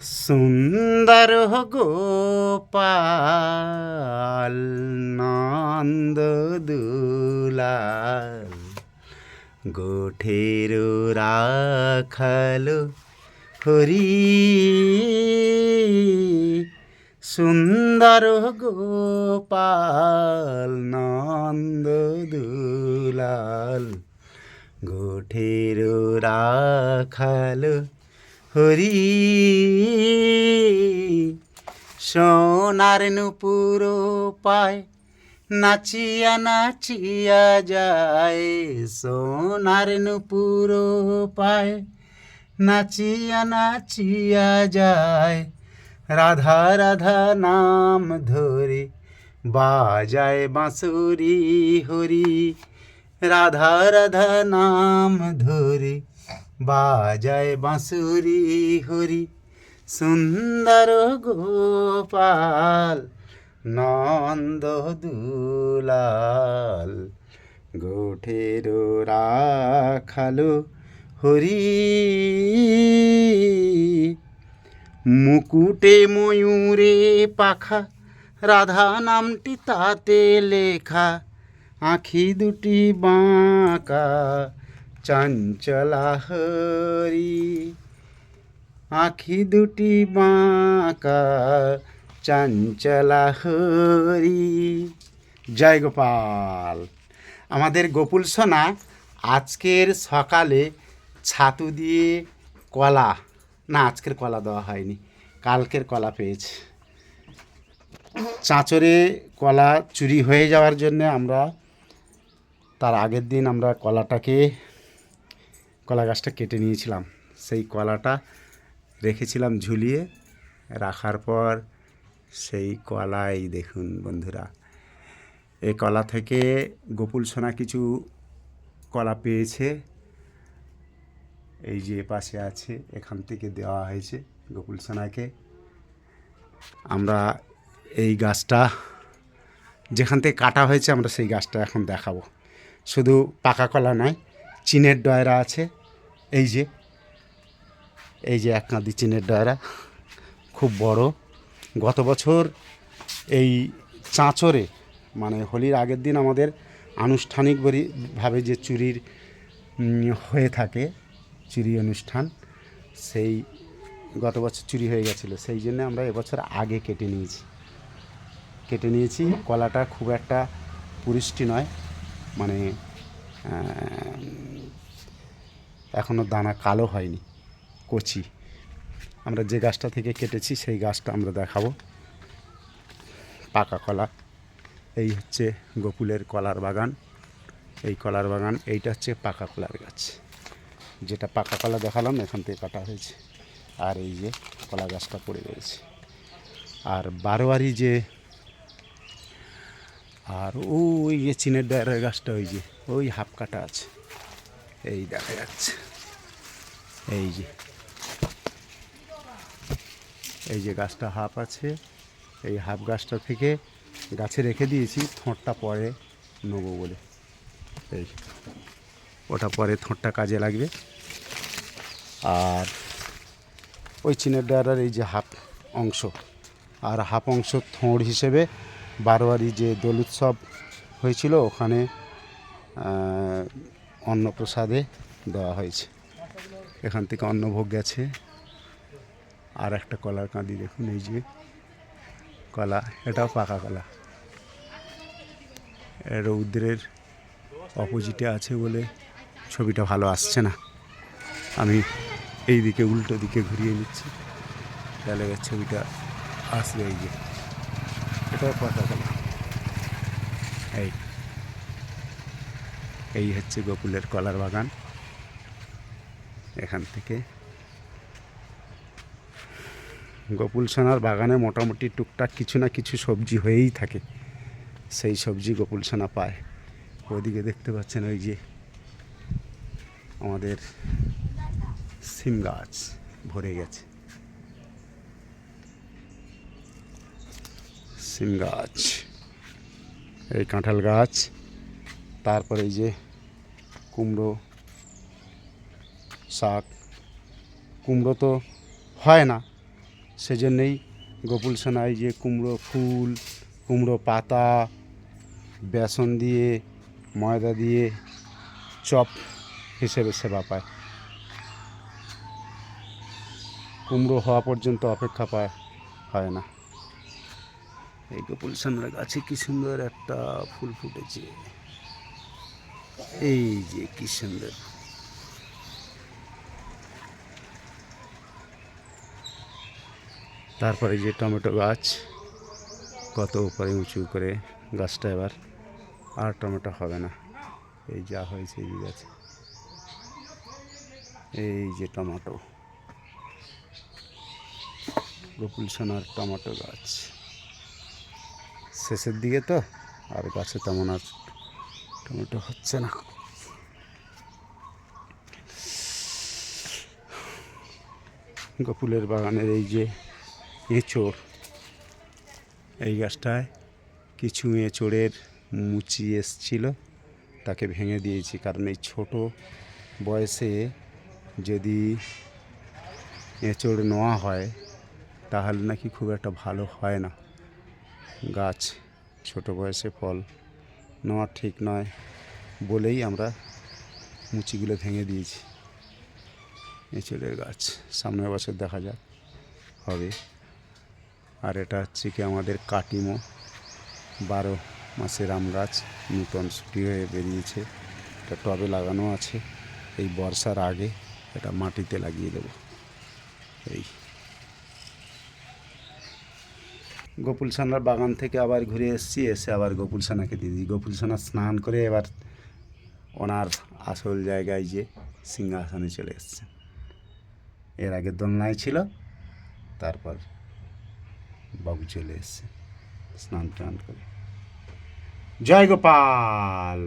সুন্দর গোপাল নন্দ দুলাল গোঠের রাখালো হরি সুন্দর গোপাল নন্দ দুলাল গোঠের রাখালো হরি। সোনার নুপুর পায়, নাচিয়া নাচিয়া যায়। সোনার নুপুর পায়, নাচিয়া নাচিয়া যায়। রাধা রাধা নাম ধরে বাজায় বাঁশুরি হরি। রাধা রাধা নাম ধরে বাজায় বাঁশুরি হরি, সুন্দর গোপাল, নন্দ দুলাল। গোঠের রাখালো হরি, মুকুটে ময়ূরে পাখা, রাধা নামটি তাতে লেখা, আখি দুটি বাঁকা চঞ্চলা হরি আখি দুটি বাঁকা চঞ্চলা হরি জয় গোপাল। আমাদের গোকুল সোনা আজকের সকালে ছাতু দিয়ে কলা, না, আজকের কলা দেওয়া হয়নি, কালকের কলা পেয়েছে। চাঁচরে কলা চুরি হয়ে যাওয়ার জন্য আমরা, তার আগের দিন আমরা কলাটাকে কলা গাছটা কেটে নিয়েছিলাম। সেই কলাটা রেখেছিলাম ঝুলিয়ে। রাখার পর সেই কলাই, দেখুন বন্ধুরা এই কলা থেকে গোকুল সোনা কিছু কলা পেয়েছে। এই যে পাশে আছে, এখান থেকে দেওয়া হয়েছে গোকুল সোনাকে। আমরা এই গাছটা, যেখান থেকে কাটা হয়েছে, আমরা সেই গাছটা এখন দেখাবো। শুধু পাকা কলা নয়, চিনের ডয়রা আছে। এই যে এই যে এক কাঁদি চিনের ডায়রা, খুব বড়। গত বছর এই চাঁচরে মানে হোলির আগের দিন আমাদের আনুষ্ঠানিক আনুষ্ঠানিকভাবে যে চুরির হয়ে থাকে, চুরি অনুষ্ঠান, সেই গত বছর চুরি হয়ে গেছিল। সেই জন্য আমরা এবছর আগে কেটে নিয়েছি। কেটে নিয়েছি, কলাটা খুব একটা পুরিষ্টি নয় মানে এখনও দানা কালো হয়নি, কচি। আমরা যে গাছটা থেকে কেটেছি, সেই গাছটা আমরা দেখাবো। পাকা কলা, এই হচ্ছে গোকুলের কলার বাগান। এই কলার বাগান, এইটা হচ্ছে পাকা কলার গাছ। যেটা পাকা কলা দেখালাম, এখান থেকে কাটা হয়েছে। আর এই যে কলা গাছটা পড়ে রয়েছে। আর বারোয়ারি যে, আর ওই যে চিনের ডায়ের গাছটা, ওই যে, ওই হাফ কাটা আছে। এই দেখা যাচ্ছে। এই যে। এই যে গাছটা হাফ আছে, এই হাফ গাছটা থেকে গাছে রেখে দিয়েছি, থোঁটটা পরে নেব বলে। এই ওটা পরে থোঁটটা কাজে লাগবে। আর ওই চিনের ডায়ারার এই যে হাফ অংশ, আর হাফ অংশ থোঁড় হিসেবে বারোয়ারি যে দোল উৎসব হয়েছিল, ওখানে অন্নপ্রসাদে দেওয়া হয়েছে। এখান থেকে অন্নভোগ গেছে। আর একটা কলার কাঁদি দেখুন, এই যে কলা, এটাও পাকা কলা। রৌদ্রের অপোজিটে আছে বলে ছবিটা ভালো আসছে না। আমি এই দিকে, উল্টো দিকে ঘুরিয়ে নিচ্ছি। তাহলে ছবিটা আসবে এই যে। এটাও পাকা কলা। এই। এই হচ্ছে গোকুলের কলার বাগান। এখান থেকে গোকুল সোনার বাগানে মোটামুটি টুকটাক কিছু না কিছু সবজি হয়েই থাকে। সেই সবজি গোকুল সোনা পায়। ওদিকে দেখতে পাচ্ছেন ওই যে আমাদের সিম গাছ ভরে গেছে। সিম গাছ, এই কাঁঠাল গাছ। তারপরে এই যে কুমড়ো শাক। কুমড়ো তো হয় না, সেজন্যই গোকুল সোনায় যে কুমড়ো ফুল, কুমড়ো পাতা, বেসন দিয়ে, ময়দা দিয়ে চপ হিসেবে সেবা পায়। কুমড়ো হওয়া পর্যন্ত অপেক্ষা পায়, হয় না। এই গোকুল সোনার গাছে কি সুন্দর একটা ফুল ফুটেছে। এই যে কি সুন্দর। তারপরে যে টমেটো গাছ, কত উপরে উঁচু করে গাছটা এবার, আর টমেটো হবে না। এই যা হয়েছে এই গাছে। এই যে টমেটো। গোকুল সোনার টমেটো গাছ। শেষের দিকে তো, আর গাছে তেমন আর টমেটো হচ্ছে না। গোকুলের বাগানের এই যে এঁচড়, এই গাছটায় কিছু এঁচোড়ের মুচি এসছিল, তাকে ভেঙে দিয়েছি কারণ এই ছোট বয়সে যদি এঁচোড় নেওয়া হয়, তাহলে নাকি খুব একটা ভালো হয় না। গাছ, ছোট বয়সে ফল নেওয়া ঠিক নয় বলেই আমরা মুচিগুলো ভেঙে দিয়েছি। এঁচড়ের গাছ, সামনের বছর দেখা যাক হবে। আর এটা হচ্ছে কি আমাদের কাটিমো। বারো মাসের আম গাছ নূতন ছুটি হয়ে বেরিয়েছে। এটা টবে লাগানো আছে। এই বর্ষার আগে এটা মাটিতে লাগিয়ে দেবো। এই। গোকুল সানার বাগান থেকে আবার ঘুরে এসেছি, এসে আবার গোপুল সানাকে দিয়ে দিই গোপুল সানা স্নান করে এবার ওনার আসল জায়গায় যে সিংহাসনে চলে এসছে। এর আগে দোলনায় ছিল, তারপর বাবু চলে এসছে স্নান টান করে। জয় গোপাল!